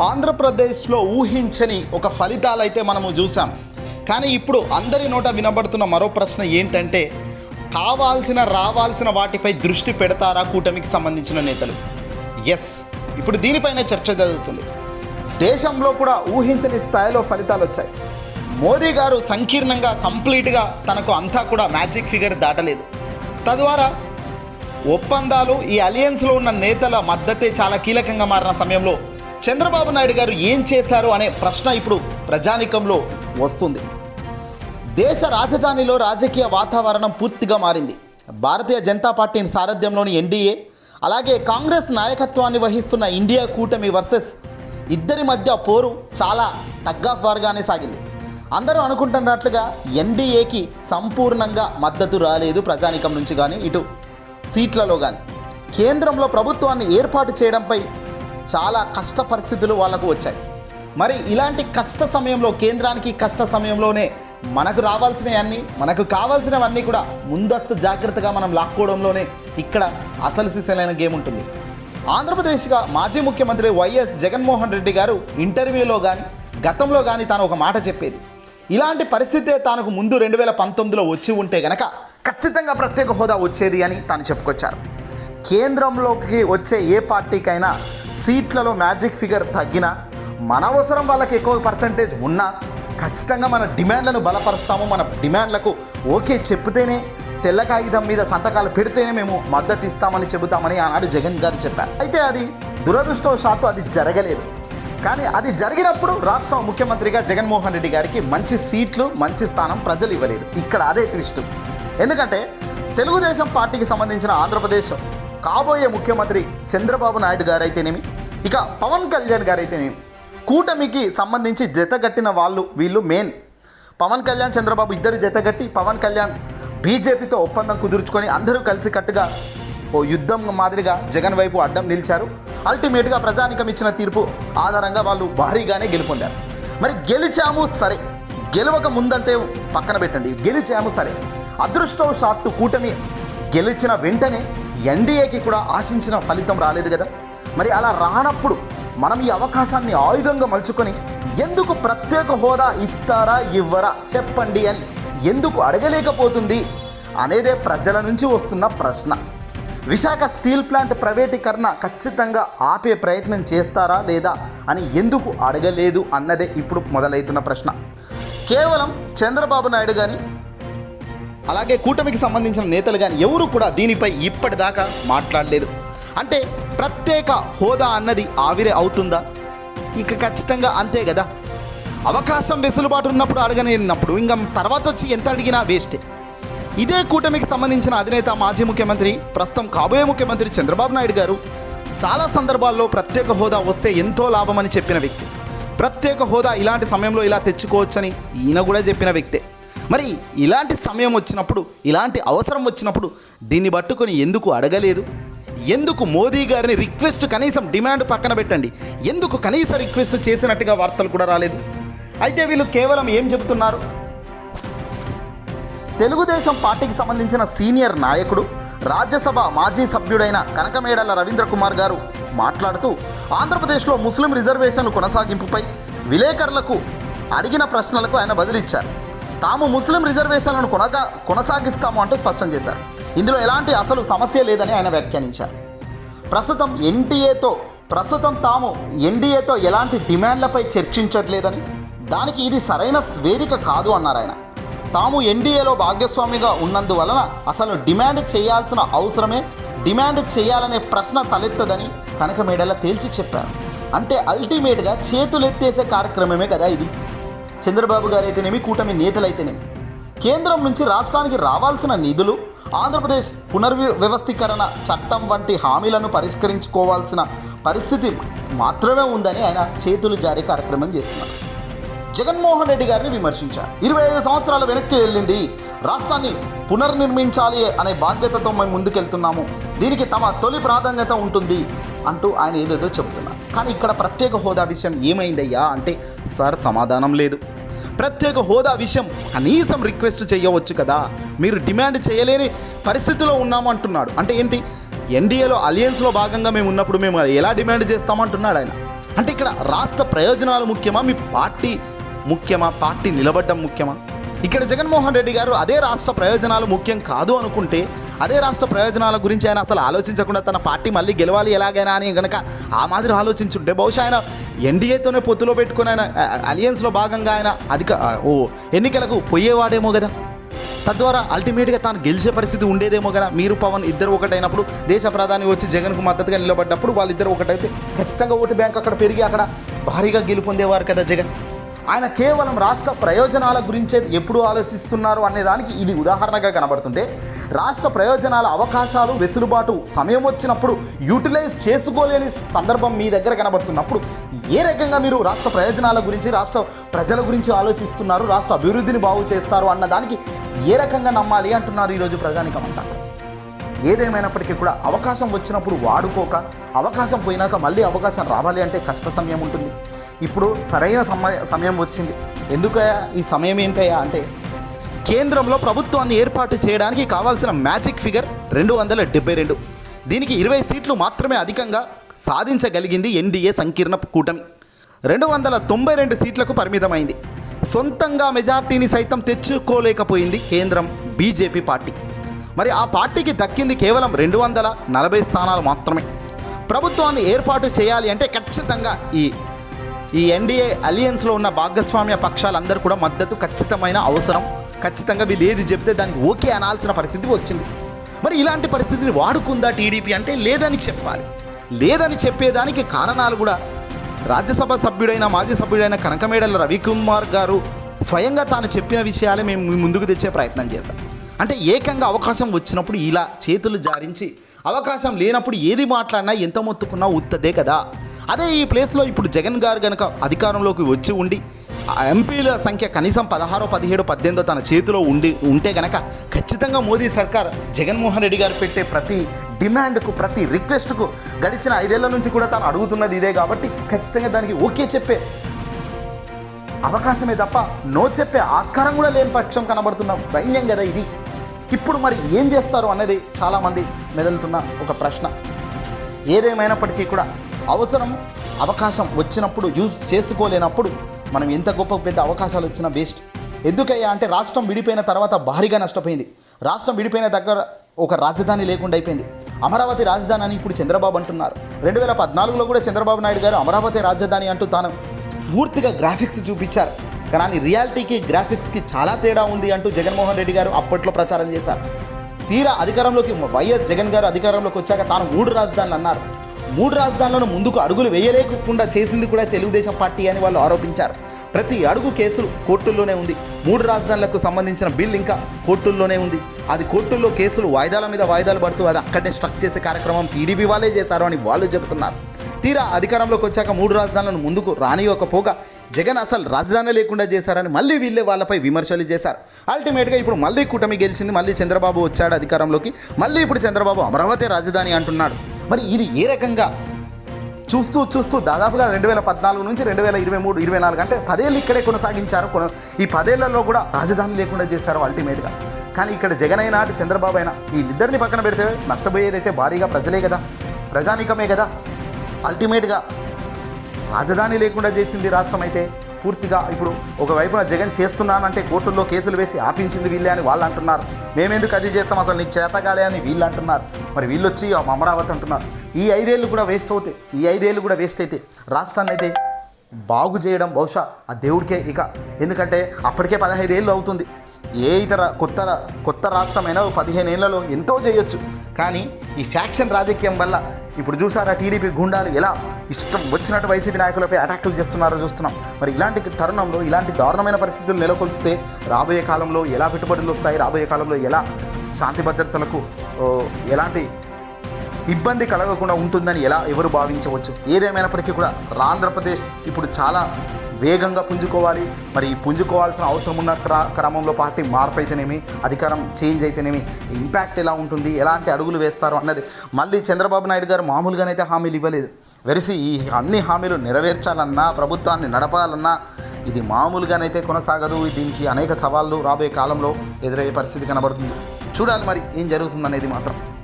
ఆంధ్రప్రదేశ్లో ఊహించని ఒక ఫలితాలు అయితే మనము చూసాం కానీ ఇప్పుడు అందరి నోట వినబడుతున్న మరో ప్రశ్న ఏంటంటే కావాల్సిన రావాల్సిన వాటిపై దృష్టి పెడతారా కూటమికి సంబంధించిన నేతలు? ఎస్ ఇప్పుడు దీనిపైన చర్చ జరుగుతుంది. దేశంలో కూడా ఊహించని స్థాయిలో ఫలితాలు వచ్చాయి. మోదీ గారు సంకీర్ణంగా కంప్లీట్గా తనకు అంతా కూడా మ్యాజిక్ ఫిగర్ దాటలేదు. తద్వారా ఒప్పందాలు ఈ అలియన్స్లో ఉన్న నేతల మద్దతే చాలా కీలకంగా మారిన సమయంలో చంద్రబాబు నాయుడు గారు ఏం చేశారు అనే ప్రశ్న ఇప్పుడు ప్రజానికంలో వస్తుంది. దేశ రాజధానిలో రాజకీయ వాతావరణం పూర్తిగా మారింది. భారతీయ జనతా పార్టీ సారథ్యంలోని ఎన్డీఏ అలాగే కాంగ్రెస్ నాయకత్వాన్ని వహిస్తున్న ఇండియా కూటమి వర్సెస్ ఇద్దరి మధ్య పోరు చాలా టగ్ వార్గానే సాగింది. అందరూ అనుకుంటున్నట్లుగా ఎన్డీఏకి సంపూర్ణంగా మద్దతు రాలేదు ప్రజానికం నుంచి కానీ ఇటు సీట్లలో కానీ కేంద్రంలో ప్రభుత్వాన్ని ఏర్పాటు చేయడంపై చాలా కష్ట పరిస్థితులు వాళ్ళకు వచ్చాయి. మరి ఇలాంటి కష్ట సమయంలో కేంద్రానికి కష్ట సమయంలోనే మనకు రావాల్సినవన్నీ మనకు కావాల్సినవన్నీ కూడా ముందస్తు జాగ్రత్తగా మనం లాక్కోవడంలోనే ఇక్కడ అసలు సిసలైన గేమ్ ఉంటుంది. ఆంధ్రప్రదేశ్గా మాజీ ముఖ్యమంత్రి వైఎస్ జగన్మోహన్ రెడ్డి గారు ఇంటర్వ్యూలో కానీ గతంలో కానీ తాను ఒక మాట చెప్పేది. ఇలాంటి పరిస్థితే తనకు ముందు రెండు వేల పంతొమ్మిదిలో వచ్చి ఉంటే గనక ఖచ్చితంగా ప్రత్యేక హోదా వచ్చేది అని తాను చెప్పుకొచ్చారు. కేంద్రంలోకి వచ్చే ఏ పార్టీకైనా సీట్లలో మ్యాజిక్ ఫిగర్ తగ్గినా మన అవసరం వాళ్ళకి ఎక్కువ పర్సంటేజ్ ఉన్నా ఖచ్చితంగా మన డిమాండ్లను బలపరుస్తాము. మన డిమాండ్లకు ఓకే చెప్తేనే తెల్ల కాగితం మీద సంతకాలు పెడితేనే మేము మద్దతు ఇస్తామని చెబుతామని ఆనాడు జగన్ గారు చెప్పారు. అయితే అది దురదృష్టవశాత్తు అది జరగలేదు. కానీ అది జరిగినప్పుడు రాష్ట్ర ముఖ్యమంత్రిగా జగన్మోహన్ రెడ్డి గారికి మంచి సీట్లు మంచి స్థానం ప్రజలు ఇవ్వలేదు. ఇక్కడ అదే ట్విస్ట్. ఎందుకంటే తెలుగుదేశం పార్టీకి సంబంధించిన ఆంధ్రప్రదేశ్ కాబోయే ముఖ్యమంత్రి చంద్రబాబు నాయుడు గారైతేనేమి? ఇక పవన్ కళ్యాణ్ గారైతేనేమి? కూటమికి సంబంధించి జతగట్టిన వాళ్ళు వీళ్ళు మెయిన్ పవన్ కళ్యాణ్ చంద్రబాబు ఇద్దరు జతగట్టి పవన్ కళ్యాణ్ బీజేపీతో ఒప్పందం కుదుర్చుకొని అందరూ కలిసి కట్టుగా ఓ యుద్ధం మాదిరిగా జగన్ వైపు అడ్డం నిలిచారు. అల్టిమేట్గా ప్రజానికం ఇచ్చిన తీర్పు ఆధారంగా వాళ్ళు భారీగానే గెలుపొందారు. మరి గెలిచాము సరే. గెలవక ముందంటే పక్కన పెట్టండి. గెలిచాము సరే. అదృష్టవశాత్తు కూటమి గెలిచిన వెంటనే ఎన్డీఏకి కూడా ఆశించిన ఫలితం రాలేదు కదా? మరి అలా రానప్పుడు మనం ఈ అవకాశాన్ని ఆయుధంగా మలుచుకొని ఎందుకు ప్రత్యేక హోదా ఇస్తారా ఇవ్వరా చెప్పండి అని ఎందుకు అడగలేకపోతుంది అనేదే ప్రజల నుంచి వస్తున్న ప్రశ్న. విశాఖ స్టీల్ ప్లాంట్ ప్రైవేటీకరణ ఖచ్చితంగా ఆపే ప్రయత్నం చేస్తారా లేదా అని ఎందుకు అడగలేదు అన్నదే ఇప్పుడు మొదలవుతున్న ప్రశ్న. కేవలం చంద్రబాబు నాయుడు కానీ అలాగే కూటమికి సంబంధించిన నేతలు కానీ ఎవరు కూడా దీనిపై ఇప్పటిదాకా మాట్లాడలేదు. అంటే ప్రత్యేక హోదా అన్నది ఆవిరే అవుతుందా? ఇక ఖచ్చితంగా అంతే కదా అవకాశం వెసులుబాటు ఉన్నప్పుడు అడగనేనప్పుడు ఇంకా తర్వాత వచ్చి ఎంత అడిగినా వేస్టే. ఇదే కూటమికి సంబంధించిన అధినేత మాజీ ముఖ్యమంత్రి ప్రస్తుతం కాబోయే ముఖ్యమంత్రి చంద్రబాబు నాయుడు గారు చాలా సందర్భాల్లో ప్రత్యేక హోదా వస్తే ఎంతో లాభమని చెప్పిన వ్యక్తి. ప్రత్యేక హోదా ఇలాంటి సమయంలో ఇలా తెచ్చుకోవచ్చని ఈయన కూడా చెప్పిన వ్యక్తే. మరి ఇలాంటి సమయం వచ్చినప్పుడు ఇలాంటి అవసరం వచ్చినప్పుడు దీన్ని పట్టుకొని ఎందుకు అడగలేదు? ఎందుకు మోదీ గారిని రిక్వెస్ట్ కనీసం డిమాండ్ పక్కన పెట్టండి? ఎందుకు కనీస రిక్వెస్ట్ చేసినట్టుగా వార్తలు కూడా రాలేదు? అయితే వీళ్ళు కేవలం ఏం చెబుతున్నారు తెలుగుదేశం పార్టీకి సంబంధించిన సీనియర్ నాయకుడు రాజ్యసభ మాజీ సభ్యుడైన కనకమేడల రవీంద్ర కుమార్ గారు మాట్లాడుతూ ఆంధ్రప్రదేశ్లో ముస్లిం రిజర్వేషన్లు కొనసాగింపుపై విలేకరులకు అడిగిన ప్రశ్నలకు ఆయన బదులిచ్చారు. తాము ముస్లిం రిజర్వేషన్లను కొనగా కొనసాగిస్తాము అంటూ స్పష్టం చేశారు. ఇందులో ఎలాంటి అసలు సమస్య లేదని ఆయన వ్యాఖ్యానించారు. ప్రస్తుతం ఎన్డీఏతో ప్రస్తుతం తాము ఎన్డీఏతో ఎలాంటి డిమాండ్లపై చర్చించట్లేదని దానికి ఇది సరైన వేదిక కాదు అన్నారు ఆయన. తాము ఎన్డీఏలో భాగస్వామిగా ఉన్నందువలన అసలు డిమాండ్ చేయాల్సిన అవసరమే డిమాండ్ చేయాలనే ప్రశ్న తలెత్తదని కనకమేడల తేల్చి చెప్పారు. అంటే అల్టిమేట్గా చేతులెత్తేసే కార్యక్రమమే కదా ఇది. చంద్రబాబు గారు అయితేనేమి కూటమి నేతలైతేనేమి? కేంద్రం నుంచి రాష్ట్రానికి రావాల్సిన నిధులు ఆంధ్రప్రదేశ్ పునర్వ్యవస్థీకరణ చట్టం వంటి హామీలను పరిష్కరించుకోవాల్సిన పరిస్థితి మాత్రమే ఉందని ఆయన చేతులు జారీ కార్యక్రమం చేస్తున్నారు. జగన్మోహన్ రెడ్డి గారిని విమర్శించారు. ఇరవై ఐదు సంవత్సరాల వెనక్కి వెళ్ళింది రాష్ట్రాన్ని పునర్నిర్మించాలి అనే బాధ్యతతో మేము ముందుకెళ్తున్నాము. దీనికి తమ తొలి ప్రాధాన్యత ఉంటుంది అంటూ ఆయన ఏదేదో చెబుతున్నారు. కానీ ఇక్కడ ప్రత్యేక హోదా విషయం ఏమైందయ్యా అంటే సార్ సమాధానం లేదు. ప్రత్యేక హోదా విషయం కనీసం రిక్వెస్ట్ చేయవచ్చు కదా. మీరు డిమాండ్ చేయలేని పరిస్థితిలో ఉన్నాము అంటున్నాడు. అంటే ఏంటి? ఎన్డీఏలో అలియన్స్లో భాగంగా మేము ఉన్నప్పుడు మేము ఎలా డిమాండ్ చేస్తామంటున్నాడు ఆయన. అంటే ఇక్కడ రాష్ట్ర ప్రయోజనాలు ముఖ్యమా? మీ పార్టీ ముఖ్యమా? పార్టీ నిలబడడం ముఖ్యమా? ఇక్కడ జగన్మోహన్ రెడ్డి గారు అదే రాష్ట్ర ప్రయోజనాలు ముఖ్యం కాదు అనుకుంటే అదే రాష్ట్ర ప్రయోజనాల గురించి ఆయన అసలు ఆలోచించకుండా తన పార్టీ మళ్ళీ గెలవాలి ఎలాగైనా అని గనక ఆ మాదిరి ఆలోచించుంటే బహుశా ఆయన ఎన్డీఏతోనే పొత్తులో పెట్టుకుని ఆయన అలియన్స్లో భాగంగా ఆయన అధిక ఓ ఎన్నికలకు పోయేవాడేమో కదా. తద్వారా అల్టిమేట్గా తాను గెలిచే పరిస్థితి ఉండేదేమో కదా. మీరు పవన్ ఇద్దరు ఒకటైనప్పుడు దేశ ప్రధాని వచ్చి జగన్కు మద్దతుగా నిలబడ్డప్పుడు వాళ్ళిద్దరు ఒకటైతే ఖచ్చితంగా ఓటు బ్యాంక్ అక్కడ పెరిగి అక్కడ భారీగా గెలుపొందేవారు కదా జగన్. ఆయన కేవలం రాష్ట్ర ప్రయోజనాల గురించే ఎప్పుడు ఆలోచిస్తున్నారు అనే దానికి ఇది ఉదాహరణగా కనబడుతుంటే రాష్ట్ర ప్రయోజనాల అవకాశాలు వెసులుబాటు సమయం వచ్చినప్పుడు యూటిలైజ్ చేసుకోలేని సందర్భం మీ దగ్గర కనబడుతున్నప్పుడు ఏ రకంగా మీరు రాష్ట్ర ప్రయోజనాల గురించి రాష్ట్ర ప్రజల గురించి ఆలోచిస్తున్నారు రాష్ట్ర అభివృద్ధిని బాగు చేస్తారు అన్న దానికి ఏ రకంగా నమ్మాలి అంటున్నారు ఈరోజు ప్రజానికమంతా ఏదేమైనప్పటికీ కూడా అవకాశం వచ్చినప్పుడు వాడుకోక అవకాశం పోయినాక మళ్ళీ అవకాశం రావాలి అంటే కష్ట సమయం ఉంటుంది. ఇప్పుడు సరైన సమయ సమయం వచ్చింది. ఎందుకయ్యా? ఈ సమయం ఏంటయ్యా అంటే కేంద్రంలో ప్రభుత్వాన్ని ఏర్పాటు చేయడానికి కావాల్సిన మ్యాజిక్ ఫిగర్ రెండు వందల డెబ్బై రెండు. దీనికి ఇరవై సీట్లు మాత్రమే అధికంగా సాధించగలిగింది ఎన్డీఏ సంకీర్ణ కూటమి. రెండు వందల తొంభై రెండు సీట్లకు పరిమితమైంది. సొంతంగా మెజార్టీని సైతం తెచ్చుకోలేకపోయింది కేంద్రం బీజేపీ పార్టీ. మరి ఆ పార్టీకి దక్కింది కేవలం రెండు వందల నలభై స్థానాలు మాత్రమే. ప్రభుత్వాన్ని ఏర్పాటు చేయాలి అంటే ఖచ్చితంగా ఈ ఈ ఎన్డీఏ అలియన్స్లో ఉన్న భాగస్వామ్య పక్షాలందరూ కూడా మద్దతు ఖచ్చితమైన అవసరం. ఖచ్చితంగా వీళ్ళు ఏది చెప్తే దానికి ఓకే అనాల్సిన పరిస్థితి వచ్చింది. మరి ఇలాంటి పరిస్థితిని వాడుకుందా టీడీపీ అంటే లేదని చెప్పాలి. లేదని చెప్పేదానికి కారణాలు కూడా రాజ్యసభ సభ్యుడైన మాజీ సభ్యుడైన కనకమేడల రవికుమార్ గారు స్వయంగా తాను చెప్పిన విషయాలే మేము ముందుకు తెచ్చే ప్రయత్నం చేశాం. అంటే ఏకంగా అవకాశం వచ్చినప్పుడు ఇలా చేతులు జారించి అవకాశం లేనప్పుడు ఏది మాట్లాడినా ఎంత మొత్తుకున్నా ఉత్తదే కదా. అదే ఈ ప్లేస్లో ఇప్పుడు జగన్ గారు కనుక అధికారంలోకి వచ్చి ఉండి ఎంపీల సంఖ్య కనీసం పదహారో పదిహేడు పద్దెనిమిదో తన చేతిలో ఉండి ఉంటే గనక ఖచ్చితంగా మోదీ సర్కార్ జగన్మోహన్ రెడ్డి గారు పెట్టే ప్రతి డిమాండ్కు ప్రతి రిక్వెస్ట్కు గడిచిన ఐదేళ్ళ నుంచి కూడా తాను అడుగుతున్నది ఇదే కాబట్టి ఖచ్చితంగా దానికి ఓకే చెప్పే అవకాశమే తప్ప నో చెప్పే ఆస్కారం కూడా లేని పక్షం కనబడుతున్న వైన్యం కదా ఇది. ఇప్పుడు మరి ఏం చేస్తారు అనేది చాలామంది మెదులుతున్న ఒక ప్రశ్న. ఏదేమైనప్పటికీ కూడా అవసరం అవకాశం వచ్చినప్పుడు యూజ్ చేసుకోలేనప్పుడు మనం ఎంత గొప్ప పెద్ద అవకాశాలు వచ్చినా వేస్ట్ ఎందుకయ్యా అంటే రాష్ట్రం విడిపోయిన తర్వాత భారీగా నష్టపోయింది. రాష్ట్రం విడిపోయిన దగ్గర ఒక రాజధాని లేకుండా అయిపోయింది. అమరావతి రాజధాని అని ఇప్పుడు చంద్రబాబు అంటున్నారు. రెండు వేల పద్నాలుగులో కూడా చంద్రబాబు నాయుడు గారు అమరావతి రాజధాని అంటూ తాను పూర్తిగా గ్రాఫిక్స్ చూపించారు. కానీ రియాలిటీకి గ్రాఫిక్స్కి చాలా తేడా ఉంది అంటూ జగన్మోహన్ రెడ్డి గారు అప్పట్లో ప్రచారం చేశారు. తీరా అధికారంలోకి వైఎస్ జగన్ గారు అధికారంలోకి వచ్చాక తాను మూడు రాజధానులు అన్నారు. మూడు రాజధానులను ముందుకు అడుగులు వేయలేకుండా చేసింది కూడా తెలుగుదేశం పార్టీ అని వాళ్ళు ఆరోపించారు. ప్రతి అడుగు కేసులు కోర్టుల్లోనే ఉంది. మూడు రాజధానులకు సంబంధించిన బిల్ ఇంకా కోర్టుల్లోనే ఉంది. అది కోర్టుల్లో కేసులు వాయిదాల మీద వాయిదాలు పడుతూ అది అక్కడనే స్ట్రక్ చేసే కార్యక్రమం టీడీపీ వాళ్ళే చేశారు అని వాళ్ళు చెబుతున్నారు. తీరా అధికారంలోకి వచ్చాక మూడు రాజధానులను ముందుకు రానివ్వకపోగా జగన్ అసలు రాజధాని లేకుండా చేశారని మళ్ళీ వీళ్ళే వాళ్ళపై విమర్శలు చేశారు. అల్టిమేట్గా ఇప్పుడు మళ్ళీ కూటమి గెలిచింది. మళ్ళీ చంద్రబాబు వచ్చాడు అధికారంలోకి. మళ్ళీ ఇప్పుడు చంద్రబాబు అమరావతి రాజధాని అంటున్నాడు. మరి ఇది ఏ రకంగా? చూస్తూ చూస్తూ దాదాపుగా రెండు వేల పద్నాలుగు నుంచి రెండు వేల ఇరవై మూడు ఇరవై నాలుగు అంటే పదేళ్ళు ఇక్కడే కొనసాగించారు. కొన- ఈ పదేళ్ళలో కూడా రాజధాని లేకుండా చేశారు అల్టిమేట్గా కానీ ఇక్కడ జగన్ అయినా అటు చంద్రబాబు అయినా వీళ్ళిద్దరిని పక్కన పెడితే నష్టపోయేదైతే భారీగా ప్రజలే కదా ప్రజానీకమే కదా. అల్టిమేట్గా రాజధాని లేకుండా చేసింది రాష్ట్రం అయితే పూర్తిగా ఇప్పుడు ఒకవైపున జగన్ చేస్తున్నానంటే కోర్టుల్లో కేసులు వేసి ఆపించింది వీళ్ళే అని వాళ్ళు అంటున్నారు. మేమెందుకు అది చేస్తాం? అసలు నీకు చేతగాలే అని వీళ్ళు అంటున్నారు. మరి వీళ్ళు వచ్చి అమరావతి అంటున్నారు. ఈ ఐదేళ్ళు కూడా వేస్ట్ అవుతాయి. ఈ ఐదేళ్ళు కూడా వేస్ట్ అయితే రాష్ట్రాన్ని అయితే బాగు చేయడం బహుశా ఆ దేవుడికే ఇక. ఎందుకంటే అప్పటికే పదహైదు ఏళ్ళు అవుతుంది. ఏ ఇతర కొత్త కొత్త రాష్ట్రమైనా పదిహేను ఏళ్ళలో ఎంతో చేయొచ్చు. కానీ ఈ ఫ్యాక్షన్ రాజకీయం వల్ల ఇప్పుడు చూసారా టీడీపీ గుండాలు ఎలా ఇష్టం వచ్చినట్టు వైసీపీ నాయకులపై అటాకులు చేస్తున్నారో చూస్తున్నాం. మరి ఇలాంటి తరుణంలో ఇలాంటి దారుణమైన పరిస్థితులు నెలకొల్పితే రాబోయే కాలంలో ఎలా పెట్టుబడులు వస్తాయి రాబోయే కాలంలో ఎలా శాంతి భద్రతలకు ఎలాంటి ఇబ్బంది కలగకుండా ఉంటుందని ఎలా ఎవరు భావించవచ్చు? ఏదేమైనప్పటికీ కూడా ఆంధ్రప్రదేశ్ ఇప్పుడు చాలా వేగంగా పుంజుకోవాలి. మరి పుంజుకోవాల్సిన అవసరం ఉన్న క్ర- క్రమంలో పార్టీ మార్పు అయితేనేమి అధికారం చేంజ్ అయితేనేమి ఇంపాక్ట్ ఎలా ఉంటుంది ఎలాంటి అడుగులు వేస్తారు అన్నది మళ్ళీ చంద్రబాబు నాయుడు గారు మామూలుగానైతే హామీలు ఇవ్వలేదు. వెరిసి ఈ అన్ని హామీలు నెరవేర్చాలన్నా ప్రభుత్వాన్ని నడపాలన్నా ఇది మామూలుగానైతే కొనసాగదు. దీనికి అనేక సవాళ్ళు రాబోయే కాలంలో ఎదురయ్యే పరిస్థితి కనబడుతుంది. చూడాలి మరి ఏం జరుగుతుందనేది మాత్రం.